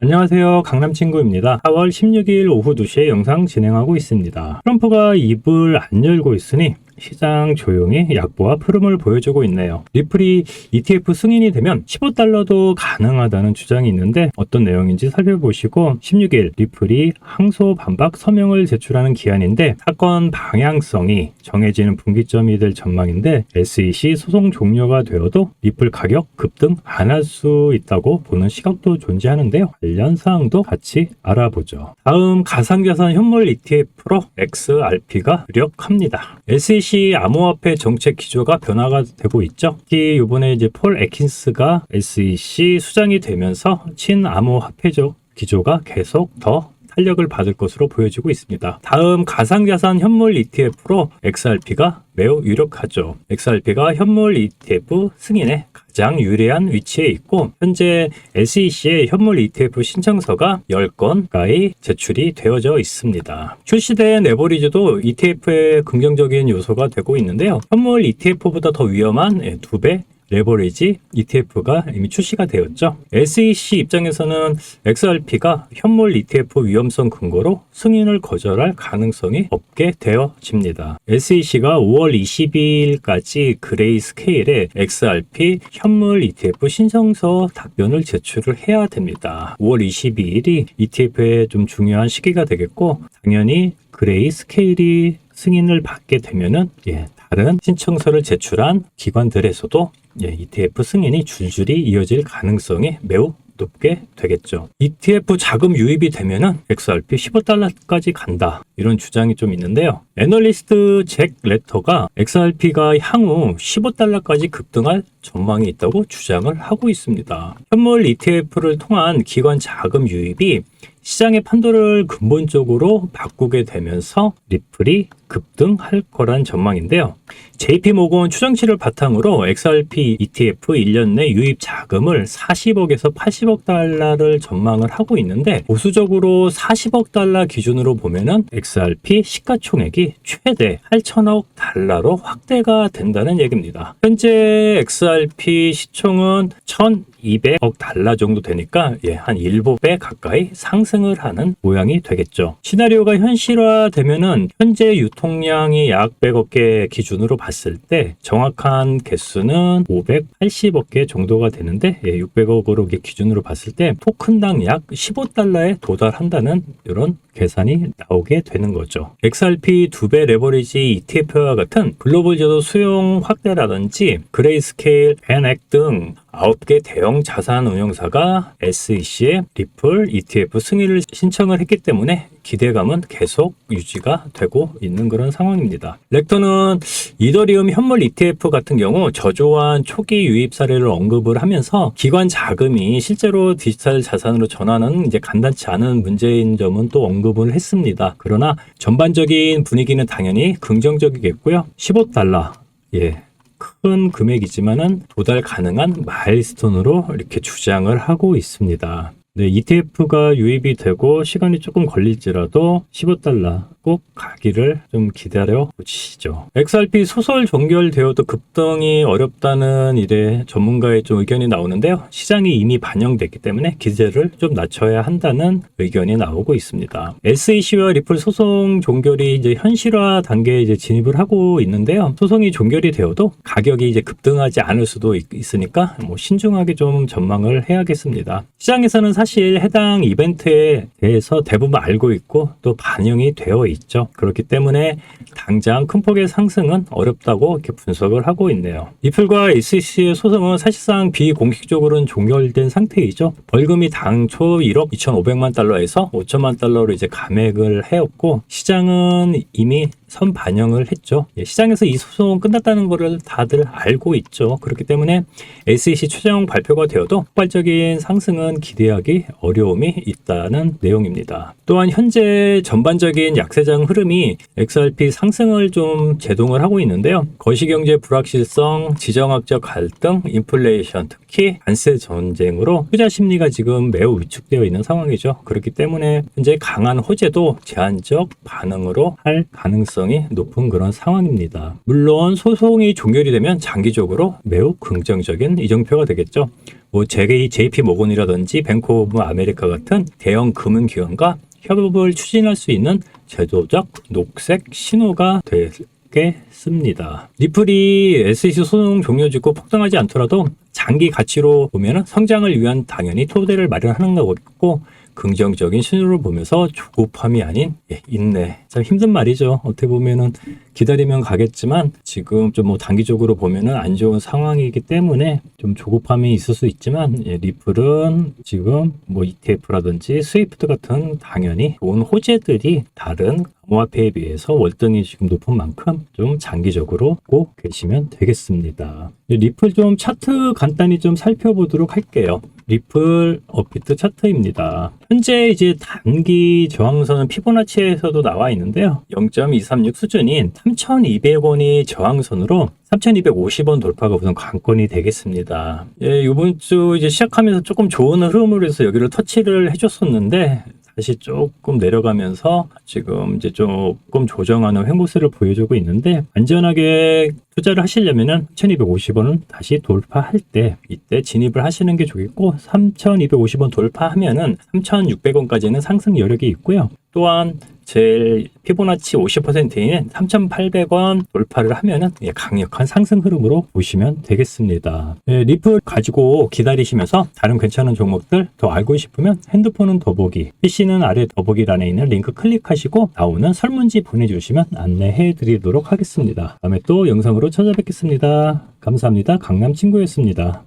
안녕하세요. 강남친구입니다. 4월 16일 오후 2시에 영상 진행하고 있습니다. 트럼프가 입을 안 열고 있으니 시장 조용히 약보와 푸름을 보여주고 있네요. 리플이 ETF 승인이 되면 15달러도 가능하다는 주장이 있는데 어떤 내용인지 살펴보시고 16일 리플이 항소 반박 서명을 제출하는 기한인데 사건 방향성이 정해지는 분기점이 될 전망인데 SEC 소송 종료가 되어도 리플 가격 급등 안 할 수 있다고 보는 시각도 존재하는데요. 관련 사항도 같이 알아보죠. 다음 가상자산 현물 ETF로 XRP가 유력합니다. SEC 암호화폐 정책 기조가 변화가 되고 있죠. 특히 이번에 이제 폴 에킨스가 SEC 수장이 되면서 친암호화폐적 기조가 계속 더 탄력을 받을 것으로 보여지고 있습니다. 다음 가상자산 현물 ETF로 XRP가 매우 유력하죠. XRP가 현물 ETF 승인에 가장 유리한 위치에 있고 현재 SEC의 현물 ETF 신청서가 10건 가까이 제출이 되어져 있습니다. 출시된 레버리지도 ETF의 긍정적인 요소가 되고 있는데요. 현물 ETF보다 더 위험한 2배 레버리지 ETF가 이미 출시가 되었죠. SEC 입장에서는 XRP가 현물 ETF 위험성 근거로 승인을 거절할 가능성이 없게 되어집니다. SEC가 5월 22일까지 그레이 스케일에 XRP 현물 ETF 신청서 답변을 제출을 해야 됩니다. 5월 22일이 ETF의 좀 중요한 시기가 되겠고 당연히 그레이 스케일이 승인을 받게 되면은 예, 다른 신청서를 제출한 기관들에서도 예, ETF 승인이 줄줄이 이어질 가능성이 매우 높게 되겠죠. ETF 자금 유입이 되면은 XRP 15달러까지 간다. 이런 주장이 좀 있는데요. 애널리스트 잭 레터가 XRP가 향후 15달러까지 급등할 전망이 있다고 주장을 하고 있습니다. 현물 ETF를 통한 기관 자금 유입이 시장의 판도를 근본적으로 바꾸게 되면서 리플이 급등할 거란 전망인데요. JP모건 추정치를 바탕으로 XRP ETF 1년 내 유입 자금을 40억에서 80억 달러를 전망을 하고 있는데 보수적으로 40억 달러 기준으로 보면은 XRP 시가총액이 최대 8천억 달러로 확대가 된다는 얘기입니다. 현재 XRP 시총은 1,200억 달러 정도 되니까 예, 한 7배 가까이 상승을 하는 모양이 되겠죠. 시나리오가 현실화되면은 현재 유 통량이 약 100억 개 기준으로 봤을 때 정확한 개수는 580억 개 정도가 되는데 예, 600억으로 기준으로 봤을 때 토큰당 약 15달러에 도달한다는 이런 계산이 나오게 되는 거죠. XRP 두 배 레버리지 ETF와 같은 글로벌 제도 수용 확대라든지 그레이스케일, 벤액 등 9개 대형 자산 운용사가 SEC의 리플 ETF 승인을 신청을 했기 때문에 기대감은 계속 유지가 되고 있는 그런 상황입니다. 렉터는 이더리움 현물 ETF 같은 경우 저조한 초기 유입 사례를 언급을 하면서 기관 자금이 실제로 디지털 자산으로 전환은 이제 간단치 않은 문제인 점은 또 언급을 했습니다. 그러나 전반적인 분위기는 당연히 긍정적이겠고요. 15달러. 예. 큰 금액이지만은 도달 가능한 마일스톤으로 이렇게 주장을 하고 있습니다. 네, ETF가 유입이 되고 시간이 조금 걸릴지라도 15달러 꼭 가기를 좀 기다려 보시죠. XRP 소설 종결되어도 급등이 어렵다는 일에 전문가의 좀 의견이 나오는데요. 시장이 이미 반영됐기 때문에 기대를 좀 낮춰야 한다는 의견이 나오고 있습니다. SEC와 리플 소송 종결이 이제 현실화 단계에 이제 진입을 하고 있는데요. 소송이 종결이 되어도 가격이 이제 급등하지 않을 수도 있, 있으니까 뭐 신중하게 좀 전망을 해야겠습니다. 시장에서는 사실 해당 이벤트에 대해서 대부분 알고 있고 또 반영이 되어 있죠. 그렇기 때문에 당장 큰 폭의 상승은 어렵다고 이렇게 분석을 하고 있네요. 리플과 SEC의 소송은 사실상 비공식적으로는 종결된 상태이죠. 벌금이 당초 1억 2,500만 달러에서 5천만 달러로 이제 감액을 해왔고 시장은 이미 선 반영을 했죠. 예, 시장에서 이 소송은 끝났다는 것을 다들 알고 있죠. 그렇기 때문에 SEC 최종 발표가 되어도 폭발적인 상승은 기대하기 어려움이 있다는 내용입니다. 또한 현재 전반적인 약세장 흐름이 XRP 상승을 좀 제동을 하고 있는데요. 거시경제 불확실성, 지정학적 갈등, 인플레이션, 특히 관세 전쟁으로 투자 심리가 지금 매우 위축되어 있는 상황이죠. 그렇기 때문에 현재 강한 호재도 제한적 반응으로 할 가능성이 높은 그런 상황입니다. 물론 소송이 종결이 되면 장기적으로 매우 긍정적인 이정표가 되겠죠. 뭐 JP, JP 모건이라든지 뱅크 오브 아메리카 같은 대형 금융 기관과 협업을 추진할 수 있는 제도적 녹색 신호가 되 겠습니다. 리플이 SEC 소송 종료 직후 폭등하지 않더라도 장기 가치로 보면 성장을 위한 당연히 토대를 마련하는 거겠고 긍정적인 신호를 보면서 조급함이 아닌 예, 인내. 참 힘든 말이죠. 어떻게 보면은 기다리면 가겠지만 지금 좀 뭐 단기적으로 보면은 안 좋은 상황이기 때문에 좀 조급함이 있을 수 있지만 예, 리플은 지금 뭐 ETF라든지 스위프트 같은 당연히 좋은 호재들이 다른 암호화폐에 비해서 월등히 지금 높은 만큼 좀 장기적으로 꼭 계시면 되겠습니다. 예, 리플 좀 차트 간단히 좀 살펴보도록 할게요. 리플 업비트 차트입니다. 현재 이제 단기 저항선은 피보나치에서도 나와 있는데요. 0.236 수준인 3,200원이 저항선으로 3,250원 돌파가 우선 관건이 되겠습니다. 예, 이번 주 이제 시작하면서 조금 좋은 흐름으로 해서 여기를 터치를 해줬었는데 다시 조금 내려가면서 지금 이제 조금 조정하는 횡보세를 보여주고 있는데 안전하게 투자를 하시려면은 1250원을 다시 돌파할 때 이때 진입을 하시는 게 좋겠고 3250원 돌파하면은 3600원까지는 상승 여력이 있고요. 또한 제일 피보나치 50%인 3,800원 돌파를 하면은 예, 강력한 상승 흐름으로 보시면 되겠습니다. 예, 리플 가지고 기다리시면서 다른 괜찮은 종목들 더 알고 싶으면 핸드폰은 더보기, PC는 아래 더보기란에 있는 링크 클릭하시고 나오는 설문지 보내주시면 안내해 드리도록 하겠습니다. 다음에 또 영상으로 찾아뵙겠습니다. 감사합니다. 강남 친구였습니다.